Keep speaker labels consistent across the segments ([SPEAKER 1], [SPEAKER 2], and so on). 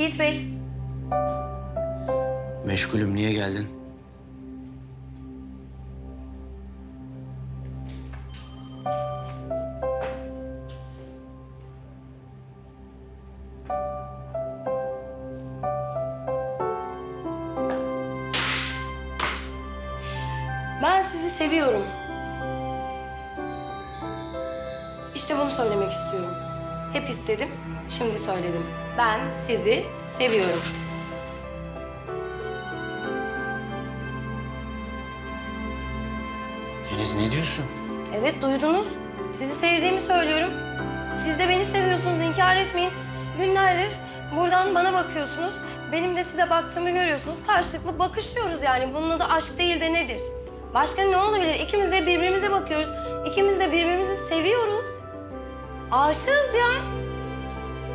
[SPEAKER 1] Yiğit Bey.
[SPEAKER 2] Meşgulüm niye geldin?
[SPEAKER 1] Ben sizi seviyorum. İşte bunu söylemek istiyorum. Hep istedim, şimdi söyledim. Ben sizi seviyorum.
[SPEAKER 2] Deniz ne diyorsun?
[SPEAKER 1] Evet duydunuz. Sizi sevdiğimi söylüyorum. Siz de beni seviyorsunuz, inkar etmeyin. Günlerdir buradan bana bakıyorsunuz. Benim de size baktığımı görüyorsunuz. Karşılıklı bakışıyoruz yani. Bunun adı aşk değil de nedir? Başka ne olabilir? İkimiz de birbirimize bakıyoruz. İkimiz de birbirimizi seviyoruz. Aşığız ya.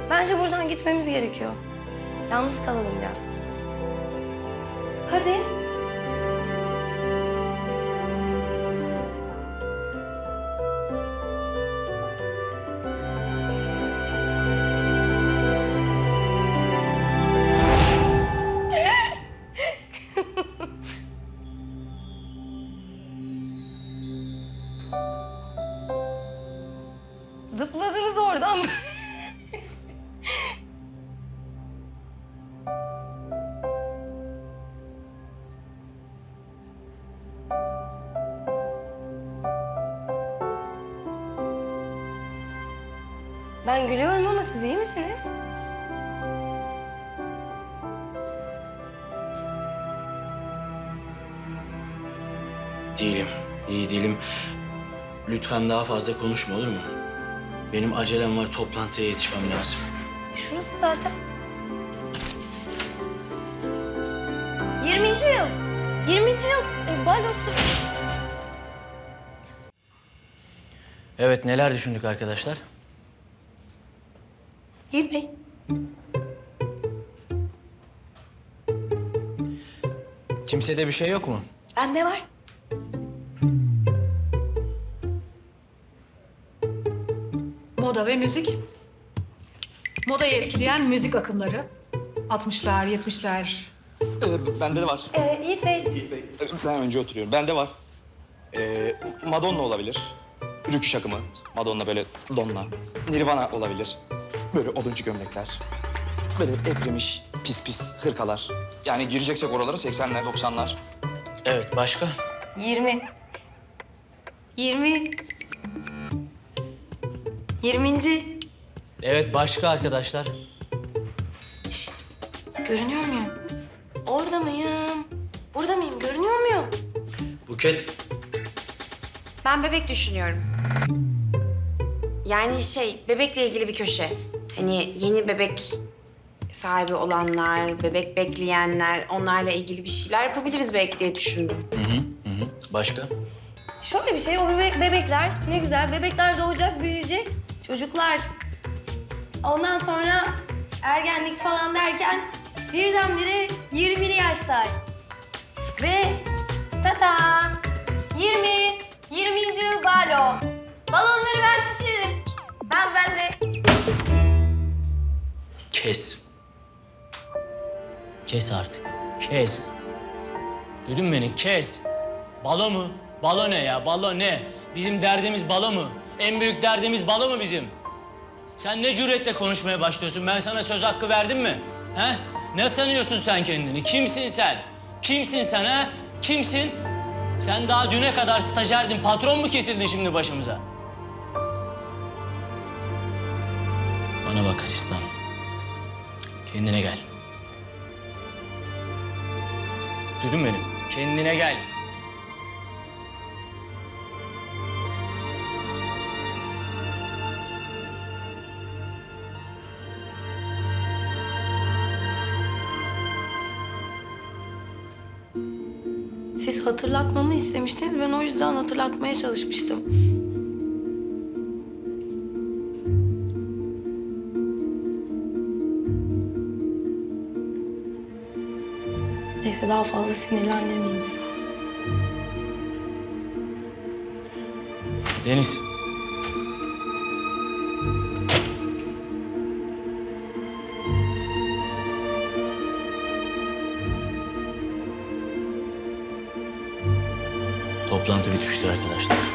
[SPEAKER 1] Bence buradan gitmemiz gerekiyor. Yalnız kalalım biraz. Hadi. Zıpladınız Ben gülüyorum ama siz iyi misiniz?
[SPEAKER 2] Değilim, iyi değilim. Lütfen daha fazla konuşma olur mu? Benim acelem var, toplantıya yetişmem lazım.
[SPEAKER 1] E şurası zaten. 20. yıl. 20. yıl. E, balosu.
[SPEAKER 2] Evet, neler düşündük arkadaşlar?
[SPEAKER 1] Yiğit Bey.
[SPEAKER 2] Kimsede bir şey yok mu?
[SPEAKER 1] Bende var.
[SPEAKER 3] Moda ve müzik. Modayı etkileyen müzik akımları. 60'lar, 70'ler.
[SPEAKER 4] Ee, bende de var.
[SPEAKER 1] Ee, Yiğit Bey.
[SPEAKER 4] Ben önce oturuyorum. Bende var. Ee, Madonna olabilir. Rüküş akımı. Madonna böyle donna. Nirvana olabilir. Böyle oduncu gömlekler. Böyle eprimiş pis pis hırkalar. Yani gireceksek oralara 80'ler, 90'lar.
[SPEAKER 2] Evet, başka?
[SPEAKER 1] 20. 20. 20.
[SPEAKER 2] Evet, başka arkadaşlar.
[SPEAKER 1] Görünüyor muyum? Orada mıyım? Burada mıyım? Görünüyor muyum?
[SPEAKER 2] Buket,
[SPEAKER 5] Ben bebek düşünüyorum. Yani şey, bebekle ilgili bir köşe. Hani yeni bebek sahibi olanlar, bebek bekleyenler, onlarla ilgili bir şeyler yapabiliriz belki diye düşündüm.
[SPEAKER 2] başka?
[SPEAKER 1] Şöyle bir şey, o bebek, bebekler ne güzel. Bebekler doğacak, büyüyecek. Çocuklar. Ondan sonra ergenlik falan derken birdenbire 20'li yaşlar.
[SPEAKER 2] Kes. Kes artık. Kes. Duydun beni? Kes. Balo mu? Balo ne ya? Balo ne? Bizim derdimiz balo mu? En büyük derdimiz balo mu bizim? Sen ne cüretle konuşmaya başlıyorsun? Ben sana söz hakkı verdim mi? He? Ne sanıyorsun sen kendini? Kimsin sen? Kimsin sen ha? Kimsin? Sen daha düne kadar stajyerdin. Patron mu kesildin şimdi başımıza? Bana bak asistan. Kendine gel. Duydun beni? Kendine gel.
[SPEAKER 1] Siz hatırlatmamı istemiştiniz. Ben o yüzden hatırlatmaya çalışmıştım. Neyse daha fazla sinirlendirmeyeyim sizi.
[SPEAKER 2] Deniz. Toplantı bitmiştir arkadaşlar.